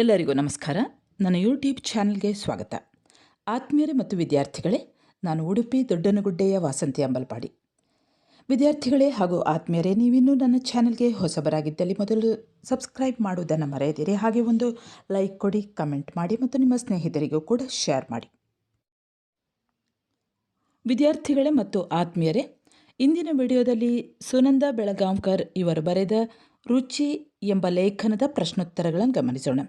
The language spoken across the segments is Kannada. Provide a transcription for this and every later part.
ಎಲ್ಲರಿಗೂ ನಮಸ್ಕಾರ. ನನ್ನ ಯೂಟ್ಯೂಬ್ ಚಾನಲ್ಗೆ ಸ್ವಾಗತ. ಆತ್ಮೀಯರೇ ಮತ್ತು ವಿದ್ಯಾರ್ಥಿಗಳೇ, ನಾನು ಉಡುಪಿ ದೊಡ್ಡನಗುಡ್ಡೆಯ ವಾಸಂತಿ ಅಂಬಲ್ಪಾಡಿ. ವಿದ್ಯಾರ್ಥಿಗಳೇ ಹಾಗೂ ಆತ್ಮೀಯರೇ, ನೀವಿನ್ನೂ ನನ್ನ ಚಾನಲ್ಗೆ ಹೊಸಬರಾಗಿದ್ದಲ್ಲಿ ಮೊದಲು ಸಬ್ಸ್ಕ್ರೈಬ್ ಮಾಡುವುದನ್ನು ಮರೆಯದಿರಿ. ಹಾಗೆ ಒಂದು ಲೈಕ್ ಕೊಡಿ, ಕಮೆಂಟ್ ಮಾಡಿ ಮತ್ತು ನಿಮ್ಮ ಸ್ನೇಹಿತರಿಗೂ ಕೂಡ ಶೇರ್ ಮಾಡಿ. ವಿದ್ಯಾರ್ಥಿಗಳೇ ಮತ್ತು ಆತ್ಮೀಯರೇ, ಇಂದಿನ ವಿಡಿಯೋದಲ್ಲಿ ಸುನಂದ ಬೆಳಗಾಂವ್ಕರ್ ಇವರು ಬರೆದ ರುಚಿ ಎಂಬ ಲೇಖನದ ಪ್ರಶ್ನೋತ್ತರಗಳನ್ನು ಗಮನಿಸೋಣ.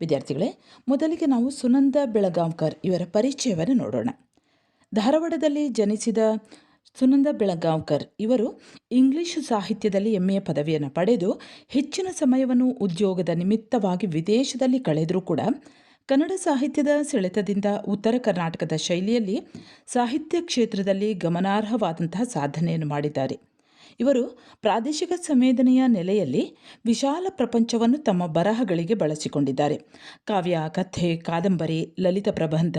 ವಿದ್ಯಾರ್ಥಿಗಳೇ, ಮೊದಲಿಗೆ ನಾವು ಸುನಂದ ಬೆಳಗಾಂವ್ಕರ್ ಇವರ ಪರಿಚಯವನ್ನು ನೋಡೋಣ. ಧಾರವಾಡದಲ್ಲಿ ಜನಿಸಿದ ಸುನಂದ ಬೆಳಗಾಂವ್ಕರ್ ಇವರು ಇಂಗ್ಲಿಷ್ ಸಾಹಿತ್ಯದಲ್ಲಿ ಎಮ್ಮೆಯ ಪದವಿಯನ್ನು ಪಡೆದು ಹೆಚ್ಚಿನ ಸಮಯವನ್ನು ಉದ್ಯೋಗದ ನಿಮಿತ್ತವಾಗಿ ವಿದೇಶದಲ್ಲಿ ಕಳೆದರೂ ಕೂಡ ಕನ್ನಡ ಸಾಹಿತ್ಯದ ಸೆಳೆತದಿಂದ ಉತ್ತರ ಕರ್ನಾಟಕದ ಶೈಲಿಯಲ್ಲಿ ಸಾಹಿತ್ಯ ಕ್ಷೇತ್ರದಲ್ಲಿ ಗಮನಾರ್ಹವಾದಂತಹ ಸಾಧನೆಯನ್ನು ಮಾಡಿದ್ದಾರೆ. ಇವರು ಪ್ರಾದೇಶಿಕ ಸಂವೇದನೆಯ ನೆಲೆಯಲ್ಲಿ ವಿಶಾಲ ಪ್ರಪಂಚವನ್ನು ತಮ್ಮ ಬರಹಗಳಿಗೆ ಬಳಸಿಕೊಂಡಿದ್ದಾರೆ. ಕಾವ್ಯ, ಕಥೆ, ಕಾದಂಬರಿ, ಲಲಿತ ಪ್ರಬಂಧ,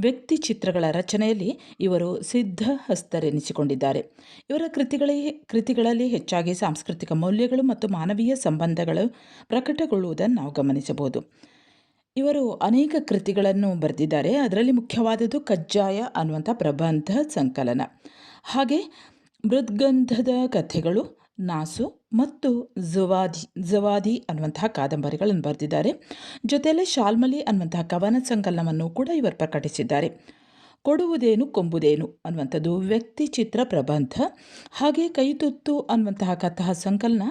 ವ್ಯಕ್ತಿ ಚಿತ್ರಗಳ ರಚನೆಯಲ್ಲಿ ಇವರು ಸಿದ್ಧ ಹಸ್ತರೆನಿಸಿಕೊಂಡಿದ್ದಾರೆ. ಇವರ ಕೃತಿಗಳೇ, ಕೃತಿಗಳಲ್ಲಿ ಹೆಚ್ಚಾಗಿ ಸಾಂಸ್ಕೃತಿಕ ಮೌಲ್ಯಗಳು ಮತ್ತು ಮಾನವೀಯ ಸಂಬಂಧಗಳು ಪ್ರಕಟಗೊಳ್ಳುವುದನ್ನು ನಾವು ಗಮನಿಸಬಹುದು. ಇವರು ಅನೇಕ ಕೃತಿಗಳನ್ನು ಬರೆದಿದ್ದಾರೆ. ಅದರಲ್ಲಿ ಮುಖ್ಯವಾದದ್ದು ಕಜ್ಜಾಯ ಅನ್ನುವಂಥ ಪ್ರಬಂಧ ಸಂಕಲನ. ಹಾಗೆ ಮೃದ್ಗಂಧದ ಕಥೆಗಳು ನಾಸು ಮತ್ತು ಜವಾದಿ ಜವಾದಿ ಅನ್ನುವಂತಹ ಕಾದಂಬರಿಗಳನ್ನು ಬರೆದಿದ್ದಾರೆ. ಜೊತೆಯಲ್ಲೇ ಶಾಲ್ಮಲಿ ಅನ್ನುವಂತಹ ಕವನ ಸಂಕಲನವನ್ನು ಕೂಡ ಇವರು ಪ್ರಕಟಿಸಿದ್ದಾರೆ. ಕೊಡುವುದೇನು, ಕೊಂಬುದೇನು ಅನ್ನುವಂಥದ್ದು ವ್ಯಕ್ತಿ ಚಿತ್ರ ಪ್ರಬಂಧ. ಹಾಗೆ ಕೈತುತ್ತು ಅನ್ನುವಂತಹ ಕಥಾ ಸಂಕಲನ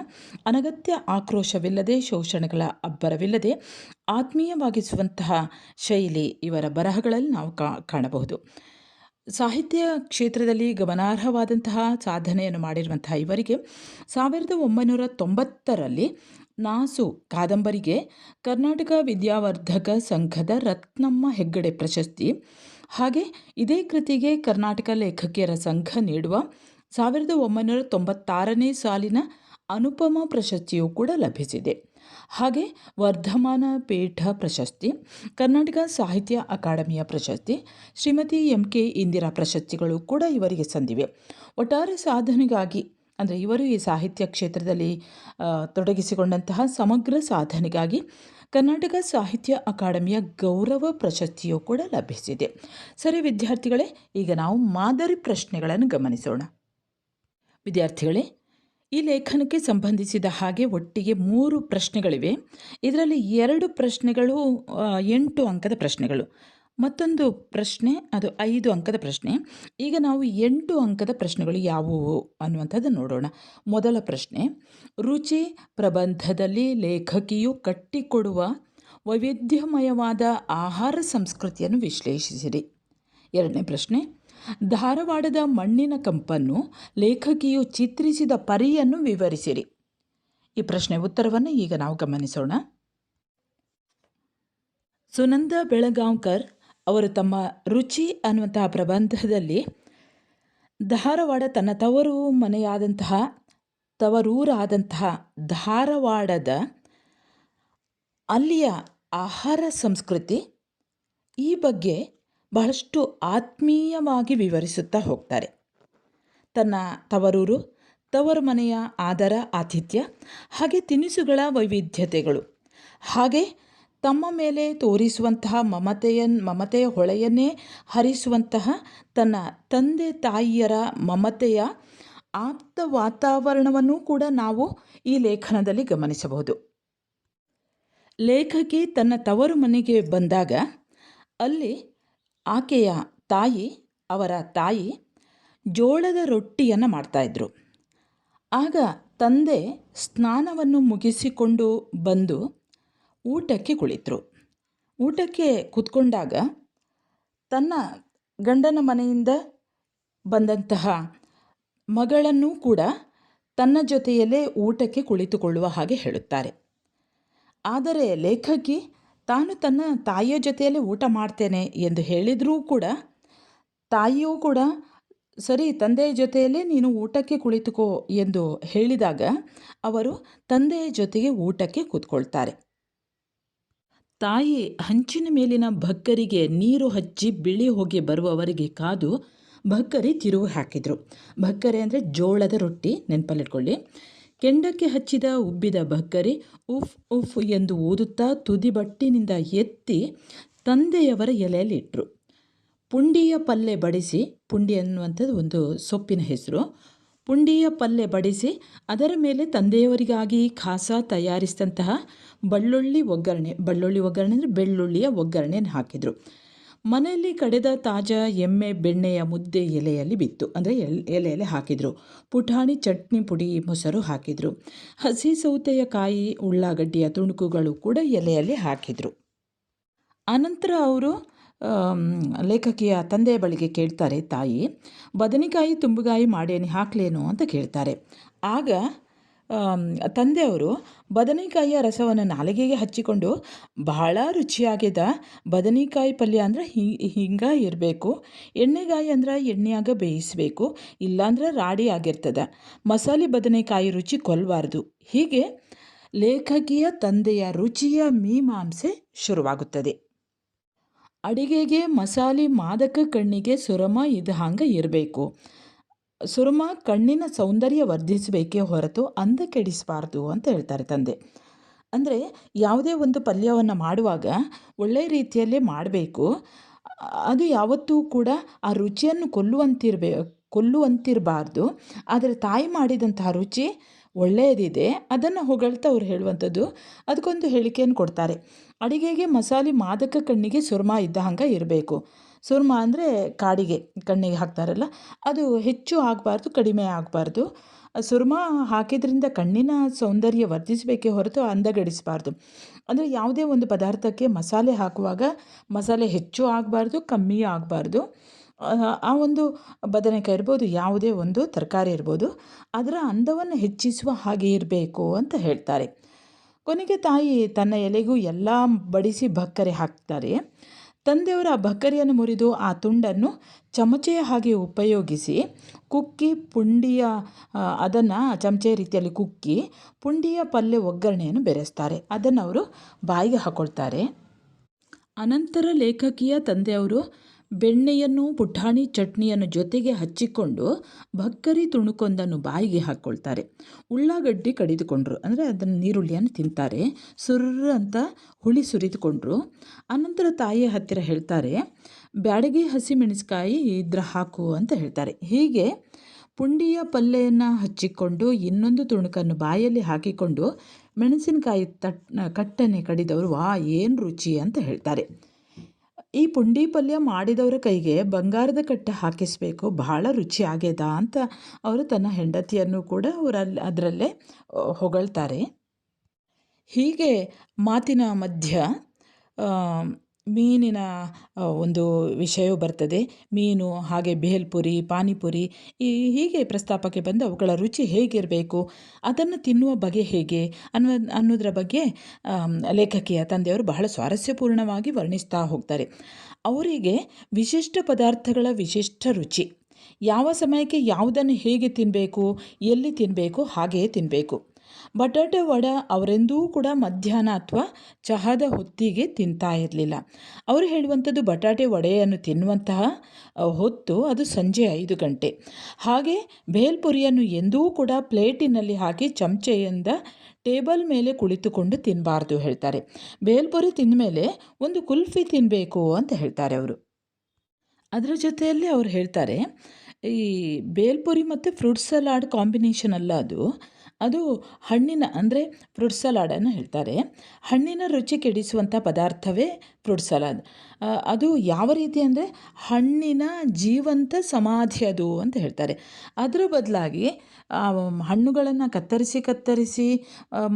ಅನಗತ್ಯ ಆಕ್ರೋಶವಿಲ್ಲದೆ, ಶೋಷಣೆಗಳ ಅಬ್ಬರವಿಲ್ಲದೆ ಆತ್ಮೀಯವಾಗಿಸುವಂತಹ ಶೈಲಿ ಇವರ ಬರಹಗಳಲ್ಲಿ ನಾವು ಕಾಣಬಹುದು. ಸಾಹಿತ್ಯ ಕ್ಷೇತ್ರದಲ್ಲಿ ಗಮನಾರ್ಹವಾದಂತಹ ಸಾಧನೆಯನ್ನು ಮಾಡಿರುವಂತಹ ಇವರಿಗೆ ಸಾವಿರದ ಒಂಬೈನೂರ ತೊಂಬತ್ತರಲ್ಲಿ ನಾಸು ಕಾದಂಬರಿಗೆ ಕರ್ನಾಟಕ ವಿದ್ಯಾವರ್ಧಕ ಸಂಘದ ರತ್ನಮ್ಮ ಹೆಗ್ಗಡೆ ಪ್ರಶಸ್ತಿ. ಹಾಗೆ ಇದೇ ಕೃತಿಗೆ ಕರ್ನಾಟಕ ಲೇಖಕಿಯರ ಸಂಘ ನೀಡುವ ಸಾವಿರದ ಒಂಬೈನೂರ ತೊಂಬತ್ತಾರನೇ ಸಾಲಿನ ಅನುಪಮ ಪ್ರಶಸ್ತಿಯೂ ಕೂಡ ಲಭಿಸಿದೆ. ಹಾಗೆ ವರ್ಧಮಾನ ಪೀಠ ಪ್ರಶಸ್ತಿ, ಕರ್ನಾಟಕ ಸಾಹಿತ್ಯ ಅಕಾಡೆಮಿಯ ಪ್ರಶಸ್ತಿ, ಶ್ರೀಮತಿ ಎಂ ಕೆ ಇಂದಿರಾ ಪ್ರಶಸ್ತಿಗಳು ಕೂಡ ಇವರಿಗೆ ಸಂದಿವೆ. ಒಟ್ಟಾರೆ ಸಾಧನೆಗಾಗಿ, ಅಂದರೆ ಇವರು ಈ ಸಾಹಿತ್ಯ ಕ್ಷೇತ್ರದಲ್ಲಿ ತೊಡಗಿಸಿಕೊಂಡಂತಹ ಸಮಗ್ರ ಸಾಧನೆಗಾಗಿ ಕರ್ನಾಟಕ ಸಾಹಿತ್ಯ ಅಕಾಡೆಮಿಯ ಗೌರವ ಪ್ರಶಸ್ತಿಯೂ ಕೂಡ ಲಭಿಸಿದೆ. ಸರಿ ವಿದ್ಯಾರ್ಥಿಗಳೇ, ಈಗ ನಾವು ಮಾದರಿ ಪ್ರಶ್ನೆಗಳನ್ನು ಗಮನಿಸೋಣ. ವಿದ್ಯಾರ್ಥಿಗಳೇ ಈ ಲೇಖನಕ್ಕೆ ಸಂಬಂಧಿಸಿದ ಹಾಗೆ ಒಟ್ಟಿಗೆ ಮೂರು ಪ್ರಶ್ನೆಗಳಿವೆ. ಇದರಲ್ಲಿ ಎರಡು ಪ್ರಶ್ನೆಗಳು ಎಂಟು ಅಂಕದ ಪ್ರಶ್ನೆಗಳು. ಮತ್ತೊಂದು ಪ್ರಶ್ನೆ, ಅದು ಐದು ಅಂಕದ ಪ್ರಶ್ನೆ. ಈಗ ನಾವು ಎಂಟು ಅಂಕದ ಪ್ರಶ್ನೆಗಳು ಯಾವುವು ಅನ್ನುವಂಥದ್ದು ನೋಡೋಣ. ಮೊದಲ ಪ್ರಶ್ನೆ, ರುಚಿ ಪ್ರಬಂಧದಲ್ಲಿ ಲೇಖಕಿಯು ಕಟ್ಟಿಕೊಡುವ ವೈವಿಧ್ಯಮಯವಾದ ಆಹಾರ ಸಂಸ್ಕೃತಿಯನ್ನು ವಿಶ್ಲೇಷಿಸಿರಿ. ಎರಡನೇ ಪ್ರಶ್ನೆ ಧಾರವಾಡದ ಮಣ್ಣಿನ ಕಂಪನ್ನು ಲೇಖಕಿಯು ಚಿತ್ರಿಸಿದ ಪರಿಯನ್ನು ವಿವರಿಸಿರಿ. ಈ ಪ್ರಶ್ನೆ ಉತ್ತರವನ್ನು ಈಗ ನಾವು ಗಮನಿಸೋಣ. ಸುನಂದ ಬೆಳಗಾಂವ್ಕರ್ ಅವರು ತಮ್ಮ ರುಚಿ ಅನ್ನುವಂತಹ ಪ್ರಬಂಧದಲ್ಲಿ ಧಾರವಾಡ ತನ್ನ ತವರು ಮನೆಯಾದಂತಹ, ತವರೂರಾದಂತಹ ಧಾರವಾಡದ ಅಲ್ಲಿಯ ಆಹಾರ ಸಂಸ್ಕೃತಿ ಈ ಬಗ್ಗೆ ಬಹಳಷ್ಟು ಆತ್ಮೀಯವಾಗಿ ವಿವರಿಸುತ್ತಾ ಹೋಗ್ತಾರೆ. ತನ್ನ ತವರೂರು, ತವರು ಮನೆಯ ಆದರ, ಆತಿಥ್ಯ, ಹಾಗೆ ತಿನಿಸುಗಳ ವೈವಿಧ್ಯತೆಗಳು. ಹಾಗೆ ತಮ್ಮ ಮೇಲೆ ತೋರಿಸುವಂತಹ ಮಮತೆಯ ಮಮತೆಯ ಹೊಳೆಯನ್ನೇ ಹರಿಸುವಂತಹ ತನ್ನ ತಂದೆ, ತಾಯಿಯರ ಮಮತೆಯ ಆಪ್ತ ವಾತಾವರಣವನ್ನು ಕೂಡ ನಾವು ಈ ಲೇಖನದಲ್ಲಿ ಗಮನಿಸಬಹುದು. ಲೇಖಕಿ ತನ್ನ ತವರು ಮನೆಗೆ ಬಂದಾಗ ಅಲ್ಲಿ ಆಕೆಯ ತಾಯಿ, ಅವರ ತಾಯಿ ಜೋಳದ ರೊಟ್ಟಿಯನ್ನು ಮಾಡ್ತಾಯಿದ್ರು. ಆಗ ತಂದೆ ಸ್ನಾನವನ್ನು ಮುಗಿಸಿಕೊಂಡು ಬಂದು ಊಟಕ್ಕೆ ಕುಳಿತರು. ಊಟಕ್ಕೆ ಕೂತ್ಕೊಂಡಾಗ ತನ್ನ ಗಂಡನ ಮನೆಯಿಂದ ಬಂದಂತಹ ಮಗಳನ್ನು ಕೂಡ ತನ್ನ ಜೊತೆಯಲ್ಲೇ ಊಟಕ್ಕೆ ಕುಳಿತುಕೊಳ್ಳುವ ಹಾಗೆ ಹೇಳುತ್ತಾರೆ. ಆದರೆ ಲೇಖಕಿ ತಾನು ತನ್ನ ತಾಯಿಯ ಜೊತೆಯಲ್ಲಿ ಊಟ ಮಾಡ್ತೇನೆ ಎಂದು ಹೇಳಿದರೂ ಕೂಡ ತಾಯಿಯೂ ಕೂಡ, ಸರಿ ತಂದೆಯ ಜೊತೆಯಲ್ಲೇ ನೀನು ಊಟಕ್ಕೆ ಕುಳಿತುಕೋ ಎಂದು ಹೇಳಿದಾಗ ಅವರು ತಂದೆಯ ಜೊತೆಗೆ ಊಟಕ್ಕೆ ಕೂತ್ಕೊಳ್ತಾರೆ. ತಾಯಿ ಹಂಚಿನ ಮೇಲಿನ ಭಕ್ಕರಿಗೆ ನೀರು ಹಚ್ಚಿ ಬಿಳಿ ಹೋಗಿ ಬರುವವರೆಗೆ ಕಾದು ಭಕ್ಕರಿ ತಿರುವು ಹಾಕಿದರು. ಭಕ್ಕರಿ ಅಂದರೆ ಜೋಳದ ರೊಟ್ಟಿ ನೆನಪಲ್ಲಿಟ್ಕೊಳ್ಳಿ. ಕೆಂಡಕ್ಕೆ ಹಚ್ಚಿದ ಉಬ್ಬಿದ ಬಗ್ಗರಿ ಉಫ್ ಉಫ್ ಎಂದು ಊದುತ್ತಾ ತುದಿ ಬಟ್ಟಿನಿಂದ ಎತ್ತಿ ತಂದೆಯವರ ಎಲೆಯಲ್ಲಿ ಇಟ್ಟರು ಪುಂಡಿಯ ಪಲ್ಲೆ ಬಡಿಸಿ, ಪುಂಡಿ ಅನ್ನುವಂಥದ್ದು ಒಂದು ಸೊಪ್ಪಿನ ಹೆಸರು. ಪುಂಡಿಯ ಪಲ್ಲೆ ಬಡಿಸಿ, ಅದರ ಮೇಲೆ ತಂದೆಯವರಿಗಾಗಿ ಖಾಸ ತಯಾರಿಸಿದಂತಹ ಬಳ್ಳುಳ್ಳಿ ಒಗ್ಗರಣೆ ಬಳ್ಳುಳ್ಳಿ ಒಗ್ಗರಣೆ ಅಂದರೆ ಬೆಳ್ಳುಳ್ಳಿಯ ಒಗ್ಗರಣೆಯನ್ನು ಹಾಕಿದರು. ಮನೆಯಲ್ಲಿ ಕಡೆದ ತಾಜಾ ಎಮ್ಮೆ, ಬೆಣ್ಣೆಯ ಮುದ್ದೆ ಎಲೆಯಲ್ಲಿ ಬಿತ್ತು. ಅಂದರೆ ಎಲ್, ಎಲೆಯಲ್ಲಿ ಹಾಕಿದರು. ಪುಟಾಣಿ, ಚಟ್ನಿ, ಪುಡಿ, ಮೊಸರು ಹಾಕಿದರು. ಹಸಿ ಸೌತೆಯ ಕಾಯಿ, ಉಳ್ಳಾಗಡ್ಡಿಯ ತುಣುಕುಗಳು ಕೂಡ ಎಲೆಯಲ್ಲಿ ಹಾಕಿದರು. ಆನಂತರ ಅವರು ಲೇಖಕಿಯ ತಂದೆಯ ಬಳಿಗೆ ಕೇಳ್ತಾರೆ, ತಾಯಿ, ಬದನೆಕಾಯಿ, ತುಂಬುಗಾಯಿ ಮಾಡೇನಿ ಹಾಕ್ಲೇನು? ಅಂತ ಕೇಳ್ತಾರೆ. ಆಗ ತಂದೆಯವರು ಬದನೆಕಾಯಿಯ ರಸವನ್ನು ನಾಲಿಗೆಗೆ ಹಚ್ಚಿಕೊಂಡು ಬಹಳ ರುಚಿಯಾಗಿದ್ದ ಬದನೆಕಾಯಿ ಪಲ್ಯ ಅಂದ್ರೆ ಹಿಂಗೆ ಇರಬೇಕು. ಎಣ್ಣೆಗಾಯಿ ಅಂದ್ರೆ ಎಣ್ಣೆಯಾಗ ಬೇಯಿಸಬೇಕು, ಇಲ್ಲಾಂದ್ರೆ ರಾಡಿ ಆಗಿರ್ತದೆ. ಮಸಾಲೆ ಬದನೆಕಾಯಿ ರುಚಿ ಕೊಲ್ಲಬಾರ್ದು ಹೀಗೆ ಲೇಖಕಿಯ ತಂದೆಯ ರುಚಿಯ ಮೀಮಾಂಸೆ ಶುರುವಾಗುತ್ತದೆ. ಅಡಿಗೆಗೆ ಮಸಾಲೆ ಮಾದಕ ಕಣ್ಣಿಗೆ ಸುರಮ ಇದು ಹಂಗೆ ಇರಬೇಕು. ಸುರಮ ಕಣ್ಣಿನ ಸೌಂದರ್ಯ ವರ್ಧಿಸಬೇಕೇ ಹೊರತು ಅಂದ ಕೆಡಿಸಬಾರ್ದು ಅಂತ ಹೇಳ್ತಾರೆ ತಂದೆ. ಅಂದರೆ ಯಾವುದೇ ಒಂದು ಪಲ್ಯವನ್ನು ಮಾಡುವಾಗ ಒಳ್ಳೆಯ ರೀತಿಯಲ್ಲೇ ಮಾಡಬೇಕು. ಅದು ಯಾವತ್ತೂ ಕೂಡ ಆ ರುಚಿಯನ್ನು ಕೊಲ್ಲುವಂತಿರಬೇ, ಕೊಲ್ಲುವಂತಿರಬಾರ್ದು. ಆದರೆ ತಾಯಿ ಮಾಡಿದಂತಹ ರುಚಿ ಒಳ್ಳೆಯದಿದೆ. ಅದನ್ನು ಹೊಗಳ್ತಾ ಅವ್ರು ಹೇಳುವಂಥದ್ದು ಅದಕ್ಕೊಂದು ಹೇಳಿಕೆಯನ್ನು ಕೊಡ್ತಾರೆ. ಅಡಿಗೆಗೆ ಮಸಾಲೆ ಮಾದಕ ಕಣ್ಣಿಗೆ ಸುರ್ಮ ಇದ್ದ ಹಂಗೆ ಇರಬೇಕು. ಸುರ್ಮ ಅಂದರೆ ಕಾಡಿಗೆ, ಕಣ್ಣಿಗೆ ಹಾಕ್ತಾರಲ್ಲ, ಅದು ಹೆಚ್ಚು ಆಗಬಾರ್ದು, ಕಡಿಮೆ ಆಗಬಾರ್ದು. ಸುರ್ಮ ಹಾಕಿದ್ರಿಂದ ಕಣ್ಣಿನ ಸೌಂದರ್ಯ ವರ್ಧಿಸಬೇಕೇ ಹೊರತು ಅಂದಗಡಿಸಬಾರ್ದು. ಅಂದರೆ ಯಾವುದೇ ಒಂದು ಪದಾರ್ಥಕ್ಕೆ ಮಸಾಲೆ ಹಾಕುವಾಗ ಮಸಾಲೆ ಹೆಚ್ಚು ಆಗಬಾರ್ದು, ಕಮ್ಮಿ ಆಗಬಾರ್ದು. ಆ ಒಂದು ಬದನೆಕಾಯಿ ಇರ್ಬೋದು, ಯಾವುದೇ ಒಂದು ತರಕಾರಿ ಇರ್ಬೋದು, ಅದರ ಅಂದವನ್ನು ಹೆಚ್ಚಿಸುವ ಹಾಗೆ ಇರಬೇಕು ಅಂತ ಹೇಳ್ತಾರೆ. ಕೊನೆಗೆ ತಾಯಿ ತನ್ನ ಎಲೆಗೂ ಎಲ್ಲ ಬಡಿಸಿ ಭಕ್ಕರೆ ಹಾಕ್ತಾರೆ. ತಂದೆಯವರು ಆ ಬಕ್ಕರಿಯನ್ನು ಮುರಿದು ಆ ತುಂಡನ್ನು ಚಮಚೆಯ ಹಾಗೆ ಉಪಯೋಗಿಸಿ ಕುಕ್ಕಿ ಪುಂಡಿಯ ಅದನ್ನು ಚಮಚೆ ರೀತಿಯಲ್ಲಿ ಕುಕ್ಕಿ ಪುಂಡಿಯ ಪಲ್ಯ ಒಗ್ಗರಣೆಯನ್ನು ಬೆರೆಸ್ತಾರೆ. ಅದನ್ನು ಅವರು ಬಾಯಿಗೆ ಹಾಕೊಳ್ತಾರೆ. ಅನಂತರ ಲೇಖಕಿಯ ತಂದೆಯವರು ಬೆಣ್ಣೆಯನ್ನು, ಪುಟಾಣಿ ಚಟ್ನಿಯನ್ನು ಜೊತೆಗೆ ಹಚ್ಚಿಕೊಂಡು ಭಕ್ಕರಿ ತುಣುಕೊಂದನ್ನು ಬಾಯಿಗೆ ಹಾಕ್ಕೊಳ್ತಾರೆ ಉಳ್ಳಾಗಡ್ಡಿ ಕಡಿದುಕೊಂಡ್ರು, ಅಂದರೆ ಅದನ್ನು ನೀರುಳ್ಳಿಯನ್ನು ತಿಂತಾರೆ. ಸುರ್ರ ಅಂತ ಹುಳಿ ಸುರಿದುಕೊಂಡ್ರು. ಅನಂತರ ತಾಯಿಯ ಹತ್ತಿರ ಹೇಳ್ತಾರೆ, ಬ್ಯಾಡಗಿ ಹಸಿಮೆಣಸಿಕಾಯಿ ಇದ್ರ ಹಾಕು ಅಂತ ಹೇಳ್ತಾರೆ. ಹೀಗೆ ಪುಂಡಿಯ ಪಲ್ಲೆಯನ್ನು ಹಚ್ಚಿಕೊಂಡು ಇನ್ನೊಂದು ತುಣುಕನ್ನು ಬಾಯಲ್ಲಿ ಹಾಕಿಕೊಂಡು ಮೆಣಸಿನಕಾಯಿ ತಟ್, ಕಟ್ಟನೆ ಕಡಿದವರು, ವಾ, ಏನು ರುಚಿ ಅಂತ ಹೇಳ್ತಾರೆ. ಈ ಪುಂಡಿ ಪಲ್ಯ ಮಾಡಿದವರ ಕೈಗೆ ಬಂಗಾರದ ಕಟ್ಟೆ ಹಾಕಿಸಬೇಕು, ಬಹಳ ರುಚಿ ಆಗ್ಯದ ಅಂತ ಅವರು ತನ್ನ ಹೆಂಡತಿಯನ್ನು ಕೂಡ ಅವರಲ್ಲಿ ಅದರಲ್ಲೇ ಹೊಗಳ್ತಾರೆ. ಹೀಗೆ ಮಾತಿನ ಮಧ್ಯ ಮೀನಿನ ಒಂದು ವಿಷಯವು ಬರ್ತದೆ. ಮೀನು, ಹಾಗೆ ಭೇಲ್ಪುರಿ ಪಾನಿಪುರಿ ಈ ಹೀಗೆ ಪ್ರಸ್ತಾಪಕ್ಕೆ ಬಂದು ಅವುಗಳ ರುಚಿ ಹೇಗಿರಬೇಕು, ಅದನ್ನು ತಿನ್ನುವ ಬಗೆ ಹೇಗೆ ಅನ್ನೋ, ಅನ್ನೋದರ ಬಗ್ಗೆ ಲೇಖಕಿಯ ತಂದೆಯವರು ಬಹಳ ಸ್ವಾರಸ್ಯಪೂರ್ಣವಾಗಿ ವರ್ಣಿಸ್ತಾ ಹೋಗ್ತಾರೆ. ಅವರಿಗೆ ವಿಶಿಷ್ಟ ಪದಾರ್ಥಗಳ ವಿಶಿಷ್ಟ ರುಚಿ, ಯಾವ ಸಮಯಕ್ಕೆ ಯಾವುದನ್ನು ಹೇಗೆ ತಿನ್ನಬೇಕು ಎಲ್ಲಿ ತಿನ್ನಬೇಕು ಹಾಗೆಯೇ ತಿನ್ನಬೇಕು ಬಟಾಟೆ ವಡ ಅವರೆಂದೂ ಕೂಡ ಮಧ್ಯಾಹ್ನ ಅಥವಾ ಚಹಾದ ಹೊತ್ತಿಗೆ ತಿಂತಾ ಇರಲಿಲ್ಲ. ಅವರು ಹೇಳುವಂಥದ್ದು ಬಟಾಟೆ ವಡೆಯನ್ನು ತಿನ್ನುವಂತಹ ಹೊತ್ತು ಅದು ಸಂಜೆ ಐದು ಗಂಟೆ. ಹಾಗೆ ಭೇಲ್ಪುರಿಯನ್ನು ಎಂದೂ ಕೂಡ ಪ್ಲೇಟಿನಲ್ಲಿ ಹಾಕಿ ಚಮಚೆಯಿಂದ ಟೇಬಲ್ ಮೇಲೆ ಕುಳಿತುಕೊಂಡು ತಿನ್ನಬಾರ್ದು ಹೇಳ್ತಾರೆ. ಬೇಲ್ಪುರಿ ತಿಂದ ಮೇಲೆ ಒಂದು ಕುಲ್ಫಿ ತಿನ್ನಬೇಕು ಅಂತ ಹೇಳ್ತಾರೆ ಅವರು. ಅದರ ಜೊತೆಯಲ್ಲಿ ಅವ್ರು ಹೇಳ್ತಾರೆ, ಈ ಬೇಲ್ಪುರಿ ಮತ್ತು ಫ್ರೂಟ್ ಸಲಾಡ್ ಕಾಂಬಿನೇಷನ್ ಅಲ್ಲ ಅದು. ಅದು ಹಣ್ಣಿನ, ಅಂದರೆ ಫ್ರೂಟ್ ಸಲಾಡನ್ನು ಹೇಳ್ತಾರೆ. ಹಣ್ಣಿನ ರುಚಿ ಕೆಡಿಸುವಂಥ ಪದಾರ್ಥವೇ ಫ್ರೂಟ್ ಸಲಾಡ್. ಅದು ಯಾವ ರೀತಿ ಅಂದರೆ ಹಣ್ಣಿನ ಜೀವಂತ ಸಮಾಧಿ ಅದು ಅಂತ ಹೇಳ್ತಾರೆ. ಅದರ ಬದಲಾಗಿ ಹಣ್ಣುಗಳನ್ನು ಕತ್ತರಿಸಿ ಕತ್ತರಿಸಿ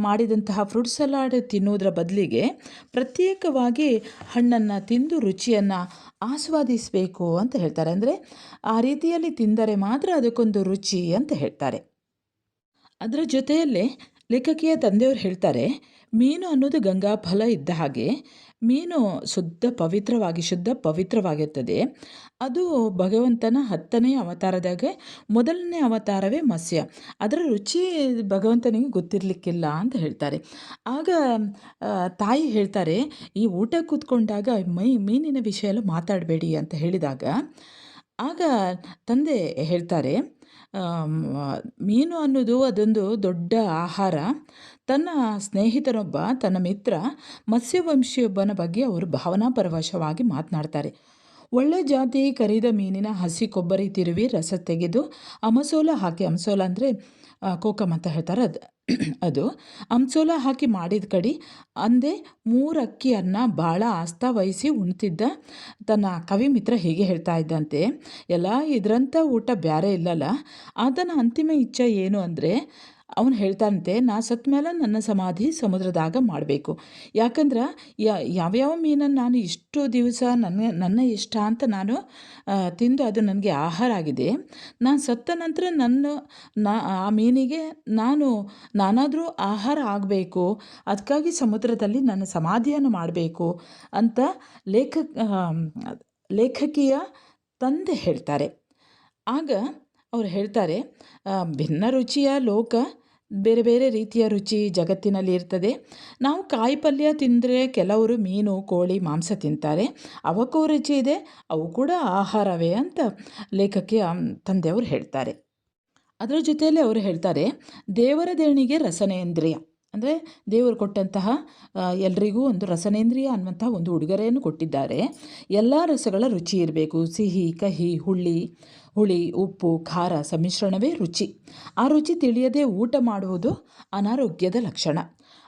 ಮಾಡಿದಂತಹ ಫ್ರೂಟ್ ಸಲಾಡ್ ತಿನ್ನೋದರ ಬದಲಿಗೆ ಪ್ರತ್ಯೇಕವಾಗಿ ಹಣ್ಣನ್ನು ತಿಂದು ರುಚಿಯನ್ನು ಆಸ್ವಾದಿಸಬೇಕು ಅಂತ ಹೇಳ್ತಾರೆ. ಅಂದರೆ ಆ ರೀತಿಯಲ್ಲಿ ತಿಂದರೆ ಮಾತ್ರ ಅದಕ್ಕೊಂದು ರುಚಿ ಅಂತ ಹೇಳ್ತಾರೆ. ಅದರ ಜೊತೆಯಲ್ಲೇ ಲೇಖಕಿಯ ತಂದೆಯವರು ಹೇಳ್ತಾರೆ, ಮೀನು ಅನ್ನೋದು ಗಂಗಾ ಫಲ ಇದ್ದ ಹಾಗೆ, ಮೀನು ಶುದ್ಧ ಪವಿತ್ರವಾಗಿ, ಶುದ್ಧ ಪವಿತ್ರವಾಗಿರ್ತದೆ ಅದು ಭಗವಂತನ ಹತ್ತನೇ ಅವತಾರದಾಗೆ ಮೊದಲನೇ ಅವತಾರವೇ ಮತ್ಸ್ಯ. ಅದರ ರುಚಿ ಭಗವಂತನಿಗೆ ಗೊತ್ತಿರಲಿಕ್ಕಿಲ್ಲ ಅಂತ ಹೇಳ್ತಾರೆ. ಆಗ ತಾಯಿ ಹೇಳ್ತಾರೆ, ಈ ಊಟ ಕೂತ್ಕೊಂಡಾಗ ಮೈ, ಮೀನಿನ ವಿಷಯ ಮಾತಾಡಬೇಡಿ ಅಂತ ಹೇಳಿದಾಗ, ಆಗ ತಂದೆ ಹೇಳ್ತಾರೆ ಮೀನು ಅನ್ನೋದು ಅದೊಂದು ದೊಡ್ಡ ಆಹಾರ. ತನ್ನ ಸ್ನೇಹಿತನೊಬ್ಬ, ತನ್ನ ಮಿತ್ರ, ಮತ್ಸ್ಯವಂಶಿಯೊಬ್ಬನ ಬಗ್ಗೆ ಅವರು ಭಾವನಾಪರವಶವಾಗಿ ಮಾತನಾಡ್ತಾರೆ. ಒಳ್ಳೆ ಜಾತಿ ಕರಿದ ಮೀನಿನ ಹಸಿ ಕೊಬ್ಬರಿ ತಿರುವಿ ರಸ ತೆಗೆದು ಅಮಸೋಲ ಹಾಕಿ, ಅಮಸೋಲ ಅಂದರೆ ಕೋಕಮ್ ಅಂತ ಹೇಳ್ತಾರೆ ಅದು. ಅದು ಅಂಚೋಲ ಹಾಕಿ ಮಾಡಿದ ಕಡಿ ಅಂದೆ ಮೂರು ಅಕ್ಕಿ ಅನ್ನ ಭಾಳ ಆಸ್ತ ವಹಿಸಿ ಉಣ್ತಿದ್ದ ತನ್ನ ಕವಿ ಮಿತ್ರ ಹೀಗೆ ಹೇಳ್ತಾ ಇದ್ದಂತೆ, ಎಲ್ಲ ಇದರಂಥ ಊಟ ಬ್ಯಾರೆ ಇಲ್ಲಲ್ಲ, ಆತನ ಅಂತಿಮ ಇಚ್ಛೆ ಏನು ಅಂದರೆ ಅವನು ಹೇಳ್ತಾನಂತೆ, ನಾ ಸತ್ ಮೇಲೆ ನನ್ನ ಸಮಾಧಿ ಸಮುದ್ರದಾಗ ಮಾಡಬೇಕು. ಯಾಕಂದ್ರೆ ಯಾವ್ಯಾವ ಮೀನನ್ನು ನಾನು ಇಷ್ಟು ದಿವಸ ನನ್ನ ನನ್ನ ಇಷ್ಟ ಅಂತ ನಾನು ತಿಂದು ಅದು ನನಗೆ ಆಹಾರ ಆಗಿದೆ ನಾನು ಸತ್ತ ನಂತರ ನನ್ನ, ನಾ, ಆ ಮೀನಿಗೆ ನಾನು ನಾನಾದರೂ ಆಹಾರ ಆಗಬೇಕು ಅದಕ್ಕಾಗಿ ಸಮುದ್ರದಲ್ಲಿ ನನ್ನ ಸಮಾಧಿಯನ್ನು ಮಾಡಬೇಕು ಅಂತ ಲೇಖ ಲೇಖಕಿಯ ತಂದೆ ಹೇಳ್ತಾರೆ. ಆಗ ಅವ್ರು ಹೇಳ್ತಾರೆ ಭಿನ್ನ ರುಚಿಯ ಲೋಕ ಬೇರೆ ಬೇರೆ ರೀತಿಯ ರುಚಿ ಜಗತ್ತಿನಲ್ಲಿ ಇರ್ತದೆ. ನಾವು ಕಾಯಿ ಪಲ್ಯ ತಿಂದರೆ ಕೆಲವರು ಮೀನು, ಕೋಳಿ, ಮಾಂಸ ತಿಂತಾರೆ. ಅವಕ್ಕೂ ರುಚಿ ಇದೆ, ಅವು ಕೂಡ ಆಹಾರವೇ ಅಂತ ಲೇಖಕಿಯ ತಂದೆಯವರು ಹೇಳ್ತಾರೆ. ಅದರ ಜೊತೆಯಲ್ಲಿ ಅವರು ಹೇಳ್ತಾರೆ, ದೇವರ ದೇಣಿಗೆ ರಸನೇಂದ್ರಿಯ. ಅಂದರೆ ದೇವರು ಕೊಟ್ಟಂತಹ ಎಲ್ರಿಗೂ ಒಂದು ರಸನೇಂದ್ರಿಯ ಅನ್ನುವಂತಹ ಒಂದು ಉಡುಗೊರೆಯನ್ನು ಕೊಟ್ಟಿದ್ದಾರೆ. ಎಲ್ಲ ರಸಗಳ ರುಚಿ ಇರಬೇಕು. ಸಿಹಿ, ಕಹಿ, ಹುಳಿ ಹುಳಿ, ಉಪ್ಪು, ಖಾರ ಸಮ್ಮಿಶ್ರಣವೇ ರುಚಿ. ಆ ರುಚಿ ತಿಳಿಯದೆ ಊಟ ಮಾಡುವುದು ಅನಾರೋಗ್ಯದ ಲಕ್ಷಣ.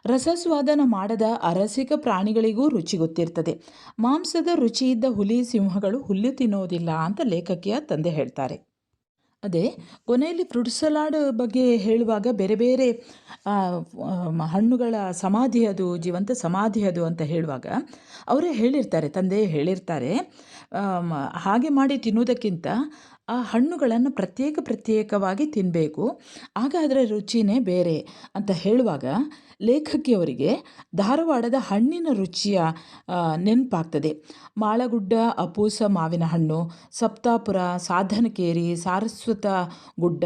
ರಸಸ್ವಾದನ ಮಾಡದ ಅರಸಿಕ ಪ್ರಾಣಿಗಳಿಗೂ ರುಚಿ ಗೊತ್ತಿರ್ತದೆ. ಮಾಂಸದ ರುಚಿಯಿದ್ದ ಹುಲಿ, ಸಿಂಹಗಳು ಹುಲ್ಲು ತಿನ್ನೋದಿಲ್ಲ ಅಂತ ಲೇಖಕಿಯ ತಂದೆ ಹೇಳ್ತಾರೆ. ಅದೇ ಕೊನೆಯಲ್ಲಿ ಫ್ರೂಟ್ ಸಲಾಡ್ ಬಗ್ಗೆ ಹೇಳುವಾಗ ಬೇರೆ ಬೇರೆ ಹಣ್ಣುಗಳ ಸಮಾಧಿ ಅದು, ಜೀವಂತ ಸಮಾಧಿ ಅದು ಅಂತ ಹೇಳುವಾಗ ಅವರೇ ಹೇಳಿರ್ತಾರೆ ತಂದೆ ಹೇಳಿರ್ತಾರೆ ಹಾಗೆ ಮಾಡಿ ತಿನ್ನುವುದಕ್ಕಿಂತ ಆ ಹಣ್ಣುಗಳನ್ನು ಪ್ರತ್ಯೇಕ ಪ್ರತ್ಯೇಕವಾಗಿ ತಿನ್ನಬೇಕು ಆಗ ಅದರ ರುಚಿನೇ ಬೇರೆ ಅಂತ ಹೇಳುವಾಗ ಲೇಖಕಿಯವರಿಗೆ ಧಾರವಾಡದ ಹಣ್ಣಿನ ರುಚಿಯ ನೆನಪಾಗ್ತದೆ. ಮಾಳಗುಡ್ಡ, ಅಪೂಸ, ಮಾವಿನ ಹಣ್ಣು, ಸಪ್ತಾಪುರ, ಸಾಧನಕೇರಿ, ಸಾರಸ್ವತ ಗುಡ್ಡ,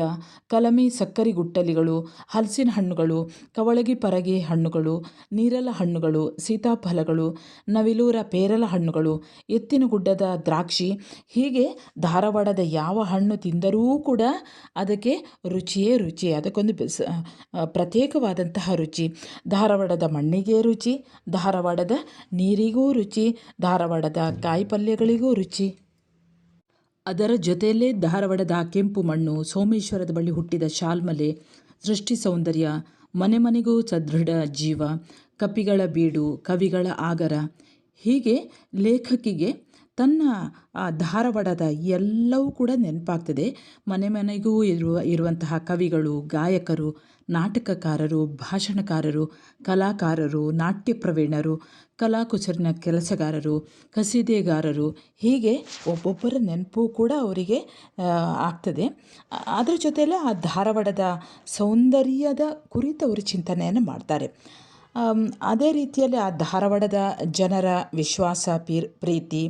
ಕಲಮಿ ಸಕ್ಕರೆ ಗುಟ್ಟಲಿಗಳು, ಹಲಸಿನ ಹಣ್ಣುಗಳು, ಕವಳಗಿ ಪರಗಿ ಹಣ್ಣುಗಳು, ನೀರಲ ಹಣ್ಣುಗಳು, ಸೀತಾಫಲಗಳು, ನವಿಲೂರ ಪೇರಲ ಹಣ್ಣುಗಳು, ಎತ್ತಿನ ಗುಡ್ಡದ ದ್ರಾಕ್ಷಿ, ಹೀಗೆ ಧಾರವಾಡದ ಯಾವ ಹಣ್ಣು ತಿಂದರೂ ಕೂಡ ಅದಕ್ಕೆ ರುಚಿಯೇ ರುಚಿ. ಅದಕ್ಕೊಂದು ಪ್ರತ್ಯೇಕವಾದಂತಹ ರುಚಿ. ಧಾರವಾಡದ ಮಣ್ಣಿಗೆ ರುಚಿ, ಧಾರವಾಡದ ನೀರಿಗೂ ರುಚಿ, ಧಾರವಾಡದ ಕಾಯಿ ಪಲ್ಯಗಳಿಗೂ ರುಚಿ. ಅದರ ಜೊತೆಯಲ್ಲೇ ಧಾರವಾಡದ ಕೆಂಪು ಮಣ್ಣು ಸೋಮೇಶ್ವರದ ಬಳಿ ಹುಟ್ಟಿದ ಶಾಲ್ಮಲೆ, ಸೃಷ್ಟಿ ಸೌಂದರ್ಯ, ಮನೆ ಮನೆಗೂ ಸದೃಢ ಜೀವ, ಕಪಿಗಳ ಬೀಡು, ಕವಿಗಳ ಆಗರ. ಹೀಗೆ ಲೇಖಕಿಗೆ ತನ್ನ, ಆ, ಧಾರವಾಡದ ಎಲ್ಲವೂ ಕೂಡ ನೆನಪಾಗ್ತದೆ. ಮನೆ ಮನೆಗೂ ಇರುವ, ಇರುವಂತಹ ಕವಿಗಳು, ಗಾಯಕರು, ನಾಟಕಕಾರರು, ಭಾಷಣಕಾರರು, ಕಲಾಕಾರರು, ನಾಟ್ಯ ಪ್ರವೀಣರು, ಕಲಾಕುಚರಿನ ಕೆಲಸಗಾರರು, ಕಸೀದೆಗಾರರು, ಹೀಗೆ ಒಬ್ಬೊಬ್ಬರ ನೆನಪು ಕೂಡ ಅವರಿಗೆ ಆಗ್ತದೆ. ಅದರ ಜೊತೆಯಲ್ಲೇ ಆ ಧಾರವಾಡದ ಸೌಂದರ್ಯದ ಕುರಿತು ಅವರು ಚಿಂತನೆಯನ್ನು ಮಾಡ್ತಾರೆ. ಅದೇ ರೀತಿಯಲ್ಲಿ ಆ ಧಾರವಾಡದ ಜನರ ವಿಶ್ವಾಸ ಪೀರ್ ಪ್ರೀತಿ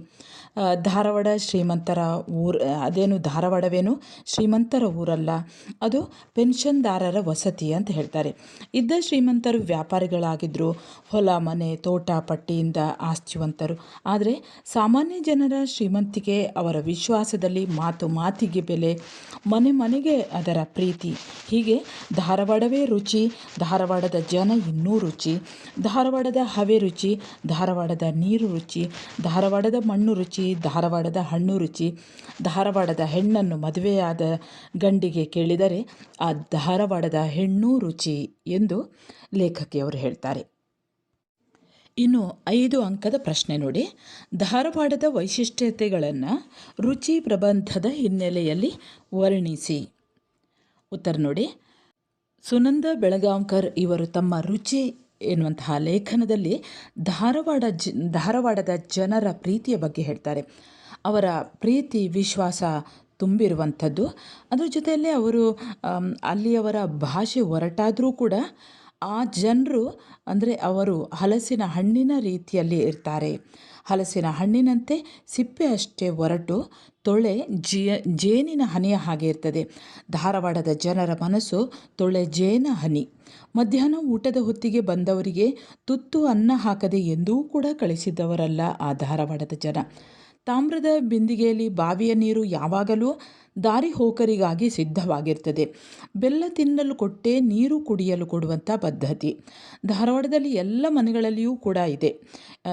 ಧಾರವಾಡ ಶ್ರೀಮಂತರ ಊರು ಅದೇನು ಧಾರವಾಡವೇನು? ಶ್ರೀಮಂತರ ಊರಲ್ಲ. ಅದು ಪೆನ್ಷನ್ದಾರರ ವಸತಿ ಅಂತ ಹೇಳ್ತಾರೆ. ಇದ್ದ ಶ್ರೀಮಂತರು ವ್ಯಾಪಾರಿಗಳಾಗಿದ್ದರು ಹೊಲ, ಮನೆ, ತೋಟ, ಪಟ್ಟಿಯಿಂದ ಆಸ್ತಿವಂತರು. ಆದರೆ ಸಾಮಾನ್ಯ ಜನರ ಶ್ರೀಮಂತಿಕೆ ಅವರ ವಿಶ್ವಾಸದಲ್ಲಿ ಮಾತು ಮಾತಿಗೆ ಬೆಲೆ, ಮನೆ ಮನೆಗೆ ಅದರ ಪ್ರೀತಿ. ಹೀಗೆ ಧಾರವಾಡವೇ ರುಚಿ, ಧಾರವಾಡದ ಜನ ಇನ್ನೂ ರುಚಿ. ಧಾರವಾಡದ ಹವೆ ರುಚಿ, ಧಾರವಾಡದ ನೀರು ರುಚಿ, ಧಾರವಾಡದ ಮಣ್ಣು ರುಚಿ. ಧಾರವಾಡದ ಹಣ್ಣು ರುಚಿ, ಧಾರವಾಡದ ಹೆಣ್ಣನ್ನು ಮದುವೆಯಾದ ಗಂಡಿಗೆ ಕೇಳಿದರೆ ಆ ಧಾರವಾಡದ ಹೆಣ್ಣು ರುಚಿ ಎಂದು ಲೇಖಕಿಯವರು ಹೇಳ್ತಾರೆ. ಇನ್ನು ಐದು ಅಂಕದ ಪ್ರಶ್ನೆ ನೋಡಿ. ಧಾರವಾಡದ ವೈಶಿಷ್ಟ್ಯತೆಗಳನ್ನು ರುಚಿ ಪ್ರಬಂಧದ ಹಿನ್ನೆಲೆಯಲ್ಲಿ ವರ್ಣಿಸಿ. ಉತ್ತರ ನೋಡಿ. ಸುನಂದ ಬೆಳಗಾಂಕರ್ ಇವರು ತಮ್ಮ ರುಚಿ ಎನ್ನುವಂತಹ ಲೇಖನದಲ್ಲಿ ಧಾರವಾಡ ಜ, ಧಾರವಾಡದ ಜನರ ಪ್ರೀತಿಯ ಬಗ್ಗೆ ಹೇಳ್ತಾರೆ. ಅವರ ಪ್ರೀತಿ, ವಿಶ್ವಾಸ ತುಂಬಿರುವಂಥದ್ದು. ಅದರ ಜೊತೆಯಲ್ಲೇ ಅವರು ಅಲ್ಲಿಯವರ ಭಾಷೆ ಹೊರಟಾದರೂ ಕೂಡ ಆ ಜನರು, ಅಂದರೆ ಅವರು ಹಲಸಿನ ಹಣ್ಣಿನ ರೀತಿಯಲ್ಲಿ ಇರ್ತಾರೆ. ಹಲಸಿನ ಹಣ್ಣಿನಂತೆ ಸಿಪ್ಪೆ ಅಷ್ಟೇ ಒರಟು ತೊಳೆ ಜಿಯ ಜೇನಿನ ಹನಿಯ ಹಾಗೆ ಇರ್ತದೆ. ಧಾರವಾಡದ ಜನರ ಮನಸ್ಸು ತೊಳೆ ಜೇನ ಹನಿ. ಮಧ್ಯಾಹ್ನ ಊಟದ ಹೊತ್ತಿಗೆ ಬಂದವರಿಗೆ ತುತ್ತು ಅನ್ನ ಹಾಕದೆ ಎಂದೂ ಕೂಡ ಕಳಿಸಿದವರಲ್ಲ ಆ ಧಾರವಾಡದ ಜನ. ತಾಮ್ರದ ಬಿಂದಿಗೆಯಲ್ಲಿ ಬಾವಿಯ ನೀರು ಯಾವಾಗಲೂ ದಾರಿ ಹೋಕರಿಗಾಗಿ ಸಿದ್ಧವಾಗಿರ್ತದೆ. ಬೆಲ್ಲ ತಿನ್ನಲು ಕೊಟ್ಟೆ, ನೀರು ಕುಡಿಯಲು ಕೊಡುವಂಥ ಪದ್ಧತಿ. ಧಾರವಾಡದಲ್ಲಿ ಎಲ್ಲ ಮನೆಗಳಲ್ಲಿಯೂ ಕೂಡ ಇದೆ.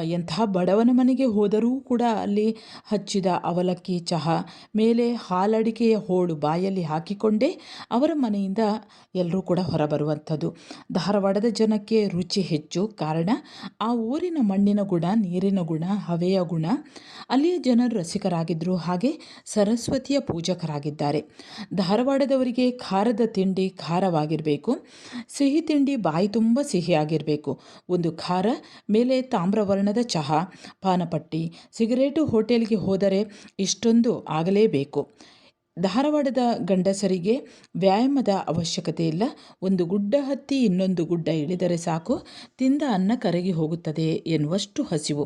ಎಂತಹ ಬಡವನ ಮನೆಗೆ ಹೋದರೂ ಕೂಡ ಅಲ್ಲಿ ಹಚ್ಚಿದ ಅವಲಕ್ಕಿ ಚಹಾ, ಮೇಲೆ ಹಾಲಡಿಕೆಯ ಹೋಳು ಬಾಯಲ್ಲಿ ಹಾಕಿಕೊಂಡೇ ಅವರ ಮನೆಯಿಂದ ಎಲ್ಲರೂ ಕೂಡ ಹೊರಬರುವಂಥದ್ದು. ಧಾರವಾಡದ ಜನಕ್ಕೆ ರುಚಿ ಹೆಚ್ಚು. ಕಾರಣ, ಆ ಊರಿನ ಮಣ್ಣಿನ ಗುಣ, ನೀರಿನ ಗುಣ, ಹವೆಯ ಗುಣ. ಅಲ್ಲಿಯ ಜನರು ರಸಿಕರಾಗಿದ್ದರು. ಹಾಗೆ ಸರಸ್ವತಿಯ ಪೂಜಕರಾಗಿದ್ದಾರೆ ಧಾರವಾಡದವರಿಗೆ ಖಾರದ ತಿಂಡಿ ಖಾರವಾಗಿರಬೇಕು. ಸಿಹಿ ತಿಂಡಿ ಬಾಯಿ ತುಂಬ ಸಿಹಿಯಾಗಿರಬೇಕು. ಒಂದು ಖಾರ, ಮೇಲೆ ತಾಮ್ರವರ್ಣದ ಚಹಾ, ಪಾನಪಟ್ಟಿ, ಸಿಗರೇಟು ಹೋಟೆಲ್ಗೆ ಹೋದರೆ ಇಷ್ಟೊಂದು ಆಗಲೇಬೇಕು. ಧಾರವಾಡದ ಗಂಡಸರಿಗೆ ವ್ಯಾಯಾಮದ ಅವಶ್ಯಕತೆ ಇಲ್ಲ. ಒಂದು ಗುಡ್ಡ ಹತ್ತಿ, ಇನ್ನೊಂದು ಗುಡ್ಡ ಇಳಿದರೆ ಸಾಕು. ತಿಂದ ಅನ್ನ ಕರಗಿ ಹೋಗುತ್ತದೆ ಎನ್ನುವಷ್ಟು ಹಸಿವು.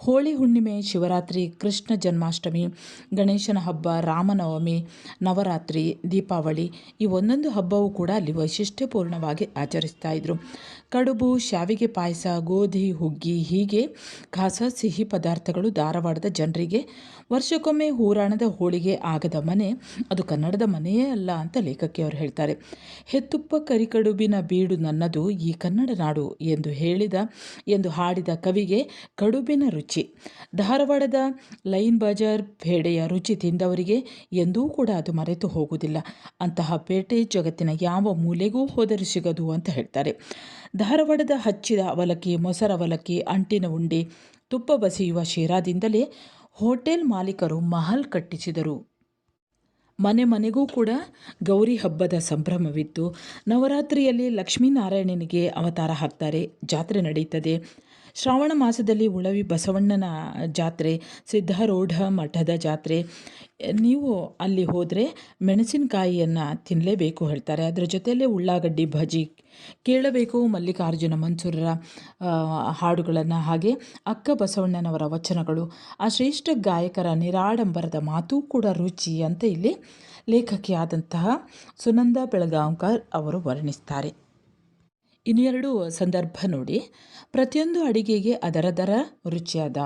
ಹೋಳಿ ಹುಣ್ಣಿಮೆ, ಶಿವರಾತ್ರಿ, ಕೃಷ್ಣ ಜನ್ಮಾಷ್ಟಮಿ, ಗಣೇಶನ ಹಬ್ಬ, ರಾಮನವಮಿ, ನವರಾತ್ರಿ, ದೀಪಾವಳಿ ಈ ಒಂದೊಂದು ಹಬ್ಬವೂ ಕೂಡ ಅಲ್ಲಿ ವೈಶಿಷ್ಟ್ಯಪೂರ್ಣವಾಗಿ ಆಚರಿಸ್ತಾ ಇದ್ರು. ಕಡುಬು, ಶಾವಿಗೆ ಪಾಯಸ, ಗೋಧಿ, ಹುಗ್ಗಿ ಹೀಗೆ ಖಾಸ ಸಿಹಿ ಪದಾರ್ಥಗಳು ಧಾರವಾಡದ ಜನರಿಗೆ ವರ್ಷಕ್ಕೊಮ್ಮೆ ಹೂರಾಣದ ಹೋಳಿಗೆ ಆಗದ ಮನೆ ಅದು ಕನ್ನಡದ ಮನೆಯೇ ಅಲ್ಲ ಅಂತ ಲೇಖಕಿ ಅವರು ಹೇಳ್ತಾರೆ. ಹೆತ್ತುಪ್ಪ ಕರಿಕಡುಬಿನ ಬೀಡು ನನ್ನದು ಈ ಕನ್ನಡ ನಾಡು ಎಂದು ಹೇಳಿದ, ಎಂದು ಹಾಡಿದ ಕವಿಗೆ ಕಡುಬಿನ ರುಚಿ ಧಾರವಾಡದ ಲೈನ್ ಬಜಾರ್ ಪೇಡೆಯ ರುಚಿ ತಿಂದವರಿಗೆ ಎಂದೂ ಕೂಡ ಅದು ಮರೆತು ಹೋಗುವುದಿಲ್ಲ. ಅಂತಹ ಪೇಟೆ ಜಗತ್ತಿನ ಯಾವ ಮೂಲೆಗೂ ಹೋದರೆ ಸಿಗದು ಅಂತ ಹೇಳ್ತಾರೆ. ಧಾರವಾಡದ ಹಚ್ಚಿದ ಅವಲಕ್ಕಿ, ಮೊಸರ ಅವಲಕ್ಕಿ, ಅಂಟಿನ ಉಂಡೆ, ತುಪ್ಪ ಬಸಿಯುವ ಶಿರಾದಿಂದಲೇ ಹೋಟೆಲ್ ಮಾಲೀಕರು ಮಹಲ್ ಕಟ್ಟಿಸಿದರು. ಮನೆ ಮನೆಗೂ ಕೂಡ ಗೌರಿ ಹಬ್ಬದ ಸಂಭ್ರಮವಿತ್ತು. ನವರಾತ್ರಿಯಲ್ಲಿ ಲಕ್ಷ್ಮೀನಾರಾಯಣನಿಗೆ ಅವತಾರ ಹಾಕ್ತಾರೆ. ಜಾತ್ರೆ ನಡೀತದೆ. ಶ್ರಾವಣ ಮಾಸದಲ್ಲಿ ಉಳವಿ ಬಸವಣ್ಣನ ಜಾತ್ರೆ, ಸಿದ್ಧಾರೂಢ ಮಠದ ಜಾತ್ರೆ. ನೀವು ಅಲ್ಲಿ ಹೋದರೆ ಮೆಣಸಿನಕಾಯಿಯನ್ನು ತಿನ್ನಲೇಬೇಕು ಹೇಳ್ತಾರೆ. ಅದರ ಜೊತೆಯಲ್ಲೇ ಉಳ್ಳಾಗಡ್ಡಿ ಭಜಿ ಕೇಳಬೇಕು ಮಲ್ಲಿಕಾರ್ಜುನ ಮನ್ಸೂರರ ಹಾಡುಗಳನ್ನು. ಹಾಗೆ ಅಕ್ಕ ಬಸವಣ್ಣನವರ ವಚನಗಳು. ಆ ಶ್ರೇಷ್ಠ ಗಾಯಕರ ನಿರಾಡಂಬರದ ಮಾತೂ ಕೂಡ ರುಚಿ ಅಂತ ಇಲ್ಲಿ ಲೇಖಕಿಯಾದಂತಹ ಸುನಂದ ಬೆಳಗಾಂವ್ಕರ್ ಅವರು ವರ್ಣಿಸ್ತಾರೆ. ಇನ್ನೆರಡು ಸಂದರ್ಭ ನೋಡಿ. ಪ್ರತಿಯೊಂದು ಅಡಿಗೆಗೆ ಅದರ ದರ ರುಚಿಯಾದ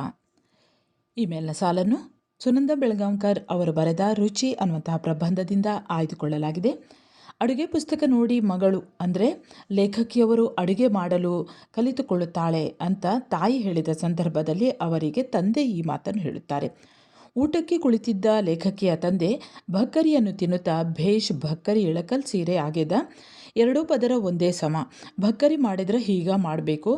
ಈ ಮೇಲಿನ ಸಾಲನ್ನು ಸುನಂದ ಬೆಳಗಾಂಕರ್ ಅವರು ಬರೆದ ರುಚಿ ಅನ್ನುವಂತಹ ಪ್ರಬಂಧದಿಂದ ಆಯ್ದುಕೊಳ್ಳಲಾಗಿದೆ. ಅಡುಗೆ ಪುಸ್ತಕ ನೋಡಿ ಮಗಳು ಅಂದರೆ ಲೇಖಕಿಯವರು ಅಡುಗೆ ಮಾಡಲು ಕಲಿತುಕೊಳ್ಳುತ್ತಾಳೆ ಅಂತ ತಾಯಿ ಹೇಳಿದ ಸಂದರ್ಭದಲ್ಲಿ ಅವರಿಗೆ ತಂದೆ ಈ ಮಾತನ್ನು ಹೇಳುತ್ತಾರೆ. ಊಟಕ್ಕೆ ಕುಳಿತಿದ್ದ ಲೇಖಕಿಯ ತಂದೆ ಭಕ್ಕರಿಯನ್ನು ತಿನ್ನುತ್ತಾ ಭೇಷ್ ಭಕ್ಕರಿ ಇಳಕಲ್ ಸೀರೆ ಆಗ್ಯದ ಎರಡೂ ಪದರ ಒಂದೇ ಸಮ. ಭಕ್ಕರಿ ಮಾಡಿದರೆ ಹೀಗ ಮಾಡಬೇಕು.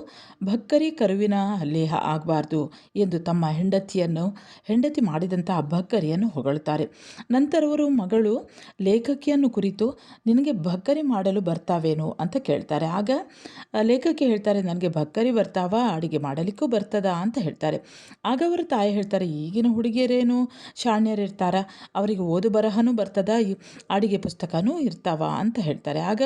ಭಕ್ಕರಿ ಕರುವಿನ ಲೇಹ ಆಗಬಾರ್ದು ಎಂದು ತಮ್ಮ ಹೆಂಡತಿಯನ್ನು, ಹೆಂಡತಿ ಮಾಡಿದಂಥ ಭಕ್ಕರಿಯನ್ನು ಹೊಗಳುತ್ತಾರೆ ನಂತರವರು ಮಗಳು ಲೇಖಕಿಯನ್ನು ಕುರಿತು, ನಿನಗೆ ಭಕ್ಕರಿ ಮಾಡಲು ಬರ್ತಾವೇನು? ಅಂತ ಕೇಳ್ತಾರೆ. ಆಗ ಲೇಖಕಿ ಹೇಳ್ತಾರೆ, ನನಗೆ ಭಕ್ಕರಿ ಬರ್ತಾವ, ಅಡುಗೆ ಮಾಡಲಿಕ್ಕೂ ಬರ್ತದ, ಅಂತ ಹೇಳ್ತಾರೆ. ಆಗ ಅವರ ತಾಯಿ ಹೇಳ್ತಾರೆ, ಈಗಿನ ಹುಡುಗಿಯರೇನು ಶಾಣ್ಯರಿರ್ತಾರ ಅವರಿಗೆ ಓದು ಬರಹನೂ ಬರ್ತದ ಅಡುಗೆ ಪುಸ್ತಕನೂ ಇರ್ತಾವ, ಅಂತ ಹೇಳ್ತಾರೆ. ಆಗ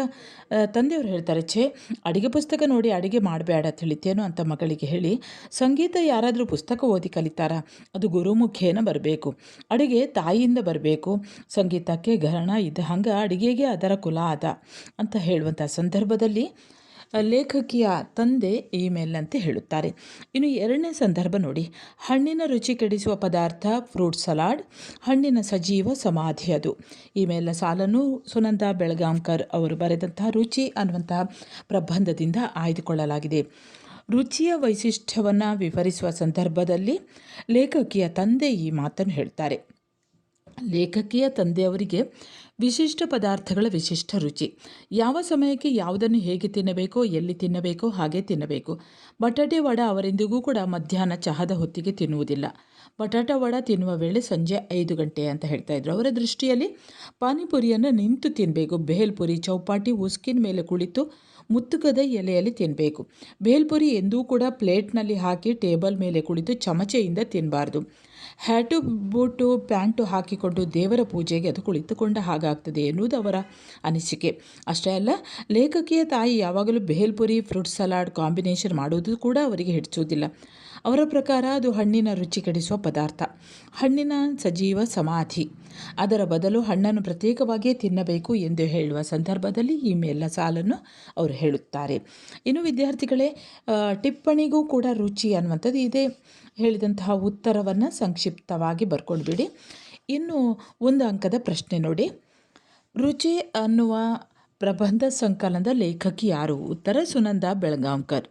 ತಂದೆಯವರು ಹೇಳ್ತಾರೆ, ಛೇ, ಅಡುಗೆ ಪುಸ್ತಕ ನೋಡಿ ಅಡುಗೆ ಮಾಡಬೇಡ ತಿಳಿತೇನು ಅಂತ ಮಗಳಿಗೆ ಹೇಳಿ, ಸಂಗೀತ ಯಾರಾದರೂ ಪುಸ್ತಕ ಓದಿ ಕಲಿತಾರ, ಅದು ಗುರುಮುಖೇನ ಬರಬೇಕು. ಅಡುಗೆ ತಾಯಿಯಿಂದ ಬರಬೇಕು. ಸಂಗೀತಕ್ಕೆ ಘರಣ ಇದು ಹಂಗೆ ಅಡುಗೆಗೆ ಅದರ ಕುಲ ಅದ ಅಂತ ಹೇಳುವಂಥ ಸಂದರ್ಭದಲ್ಲಿ ಲೇಖಕಿಯ ತಂದೆ ಇಮೇಲ್ ಅಂತ ಹೇಳುತ್ತಾರೆ. ಇನ್ನು ಎರಡನೇ ಸಂದರ್ಭ ನೋಡಿ. ಹಣ್ಣಿನ ರುಚಿ ಕೆಡಿಸುವ ಪದಾರ್ಥ ಫ್ರೂಟ್ ಸಲಾಡ್, ಹಣ್ಣಿನ ಸಜೀವ ಸಮಾಧಿ ಅದು. ಈ ಮೇಲಿನ ಸಾಲನ್ನು ಸುನಂದ ಬೆಳಗಾಂಕರ್ ಅವರು ಬರೆದಂತಹ ರುಚಿ ಅನ್ನುವಂತಹ ಪ್ರಬಂಧದಿಂದ ಆಯ್ದುಕೊಳ್ಳಲಾಗಿದೆ. ರುಚಿಯ ವೈಶಿಷ್ಟ್ಯವನ್ನು ವಿವರಿಸುವ ಸಂದರ್ಭದಲ್ಲಿ ಲೇಖಕಿಯ ತಂದೆ ಈ ಮಾತನ್ನು ಹೇಳ್ತಾರೆ. ಲೇಖಕಿಯ ತಂದೆಯವರಿಗೆ ವಿಶಿಷ್ಟ ಪದಾರ್ಥಗಳ ವಿಶಿಷ್ಟ ರುಚಿ. ಯಾವ ಸಮಯಕ್ಕೆ ಯಾವುದನ್ನು ಹೇಗೆ ತಿನ್ನಬೇಕೋ, ಎಲ್ಲಿ ತಿನ್ನಬೇಕೋ ಹಾಗೆ ತಿನ್ನಬೇಕು. ಬಟಾಟೆ ವಡ ಅವರೆಂದಿಗೂ ಕೂಡ ಮಧ್ಯಾಹ್ನ ಚಹದ ಹೊತ್ತಿಗೆ ತಿನ್ನುವುದಿಲ್ಲ. ಬಟಾಟೆ ವಡ ತಿನ್ನುವ ವೇಳೆ ಸಂಜೆ ಐದು ಗಂಟೆ ಅಂತ ಹೇಳ್ತಾ ಇದ್ರು. ಅವರ ದೃಷ್ಟಿಯಲ್ಲಿ ಪಾನಿಪುರಿಯನ್ನು ನಿಂತು ತಿನ್ನಬೇಕು ಬೇಲ್ಪುರಿ ಚೌಪಾಟಿ, ಉಸ್ಕಿನ ಮೇಲೆ ಕುಳಿತು ಮುತ್ತುಕದ ಎಲೆಯಲ್ಲಿ ತಿನ್ನಬೇಕು ಬೇಲ್ಪುರಿ ಎಂದೂ ಕೂಡ ಪ್ಲೇಟ್ನಲ್ಲಿ ಹಾಕಿ ಟೇಬಲ್ ಮೇಲೆ ಕುಳಿತು ಚಮಚೆಯಿಂದ ತಿನ್ನಬಾರ್ದು ಹ್ಯಾಟು ಬೂಟು ಪ್ಯಾಂಟು ಹಾಕಿಕೊಂಡು ದೇವರ ಪೂಜೆಗೆ ಅದು ಕುಳಿತುಕೊಂಡ ಹಾಗಾಗ್ತದೆ ಎನ್ನುವುದು ಅವರ ಅನಿಸಿಕೆ. ಅಷ್ಟೇ ಅಲ್ಲ, ಲೇಖಕಿಯ ತಾಯಿ ಯಾವಾಗಲೂ ಬೇಲ್ಪುರಿ, ಫ್ರೂಟ್ ಸಲಾಡ್, ಕಾಂಬಿನೇಷನ್ ಮಾಡುವುದು ಕೂಡ ಅವರಿಗೆ ಹಿಡಿಸೋದಿಲ್ಲ ಅವರ ಪ್ರಕಾರ ಅದು ಹಣ್ಣಿನ ರುಚಿ ಕೆಡಿಸುವ ಪದಾರ್ಥ. ಹಣ್ಣಿನ ಸಜೀವ ಸಮಾಧಿ. ಅದರ ಬದಲು ಹಣ್ಣನ್ನು ಪ್ರತ್ಯೇಕವಾಗಿಯೇ ತಿನ್ನಬೇಕು ಎಂದು ಹೇಳುವ ಸಂದರ್ಭದಲ್ಲಿ ಈ ಮೇಲ ಸಾಲನ್ನು ಅವರು ಹೇಳುತ್ತಾರೆ. ಇನ್ನು ವಿದ್ಯಾರ್ಥಿಗಳೇ ಟಿಪ್ಪಣಿಗೂ ಕೂಡ ರುಚಿ ಅನ್ನುವಂಥದ್ದು ಇದೆ. ಹೇಳಿದಂತಹ ಉತ್ತರವನ್ನು ಸಂಕ್ಷಿಪ್ತವಾಗಿ ಬರ್ಕೊಂಡ್ಬಿಡಿ. ಇನ್ನು ಒಂದು ಅಂಕದ ಪ್ರಶ್ನೆ ನೋಡಿ. ರುಚಿ ಅನ್ನುವ ಪ್ರಬಂಧ ಸಂಕಲನದ ಲೇಖಕಿ ಯಾರು? ಉತ್ತರ ಸುನಂದ ಬೆಳಗಾಂವ್ಕರ್.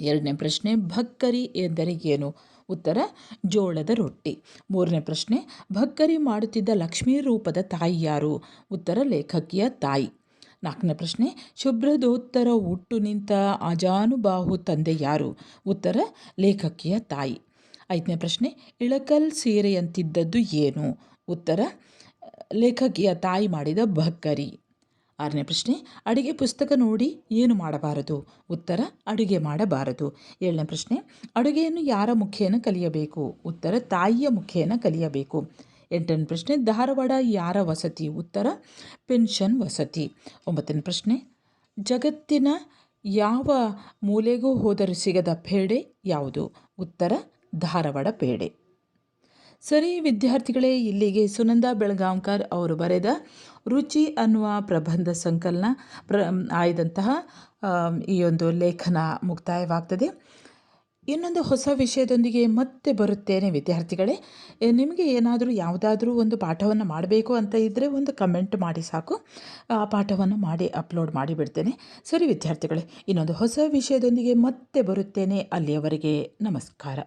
ಎರಡನೇ ಪ್ರಶ್ನೆ, ಭಕ್ಕರಿ ಎಂದರೆ ಏನು? ಉತ್ತರ, ಜೋಳದ ರೊಟ್ಟಿ. ಮೂರನೇ ಪ್ರಶ್ನೆ, ಭಕ್ಕರಿ ಮಾಡುತ್ತಿದ್ದ ಲಕ್ಷ್ಮೀ ರೂಪದ ತಾಯಿ ಯಾರು? ಉತ್ತರ, ಲೇಖಕಿಯ ತಾಯಿ. ನಾಲ್ಕನೇ ಪ್ರಶ್ನೆ, ಶುಭ್ರದೋತ್ತರ ಹುಟ್ಟು ನಿಂತ ಅಜಾನುಬಾಹು ತಂದೆ ಯಾರು? ಉತ್ತರ, ಲೇಖಕಿಯ ತಾಯಿ. ಐದನೇ ಪ್ರಶ್ನೆ, ಇಳಕಲ್ ಸೀರೆಯಂತಿದ್ದದ್ದು ಏನು? ಉತ್ತರ, ಲೇಖಕಿಯ ತಾಯಿ ಮಾಡಿದ ಭಕ್ಕರಿ. ಆರನೇ ಪ್ರಶ್ನೆ, ಅಡುಗೆ ಪುಸ್ತಕ ನೋಡಿ ಏನು ಮಾಡಬಾರದು? ಉತ್ತರ, ಅಡುಗೆ ಮಾಡಬಾರದು. ಏಳನೇ ಪ್ರಶ್ನೆ, ಅಡುಗೆಯನ್ನು ಯಾರ ಮುಖೇನ ಕಲಿಯಬೇಕು? ಉತ್ತರ, ತಾಯಿಯ ಮುಖೇನ ಕಲಿಯಬೇಕು. ಎಂಟನೇ ಪ್ರಶ್ನೆ, ಧಾರವಾಡ ಯಾರ ವಸತಿ? ಉತ್ತರ, ಪೆನ್ಷನ್ ವಸತಿ. ಒಂಬತ್ತನೇ ಪ್ರಶ್ನೆ, ಜಗತ್ತಿನ ಯಾವ ಮೂಲೆಗೂ ಹೋದರೂ ಸಿಗದ ಪೇಡೆ ಯಾವುದು? ಉತ್ತರ, ಧಾರವಾಡ ಪೇಡೆ. ಸರಿ ವಿದ್ಯಾರ್ಥಿಗಳೇ, ಇಲ್ಲಿಗೆ ಸುನಂದ ಬೆಳಗಾಂವ್ಕರ್ ಅವರು ಬರೆದ ರುಚಿ ಅನ್ನುವ ಪ್ರಬಂಧ ಸಂಕಲನ ಪ್ರ ಆಯ್ದಂತಹ ಈ ಒಂದು ಲೇಖನ ಮುಕ್ತಾಯವಾಗ್ತದೆ. ಇನ್ನೊಂದು ಹೊಸ ವಿಷಯದೊಂದಿಗೆ ಮತ್ತೆ ಬರುತ್ತೇನೆ ವಿದ್ಯಾರ್ಥಿಗಳೇ. ನಿಮಗೆ ಏನಾದರೂ ಯಾವುದಾದ್ರೂ ಒಂದು ಪಾಠವನ್ನು ಮಾಡಬೇಕು ಅಂತ ಇದ್ದರೆ ಒಂದು ಕಮೆಂಟ್ ಮಾಡಿ ಸಾಕು. ಆ ಪಾಠವನ್ನು ಮಾಡಿ ಅಪ್ಲೋಡ್ ಮಾಡಿಬಿಡ್ತೇನೆ ಸರಿ ವಿದ್ಯಾರ್ಥಿಗಳೇ, ಇನ್ನೊಂದು ಹೊಸ ವಿಷಯದೊಂದಿಗೆ ಮತ್ತೆ ಬರುತ್ತೇನೆ. ಅಲ್ಲಿಯವರೆಗೆ ನಮಸ್ಕಾರ.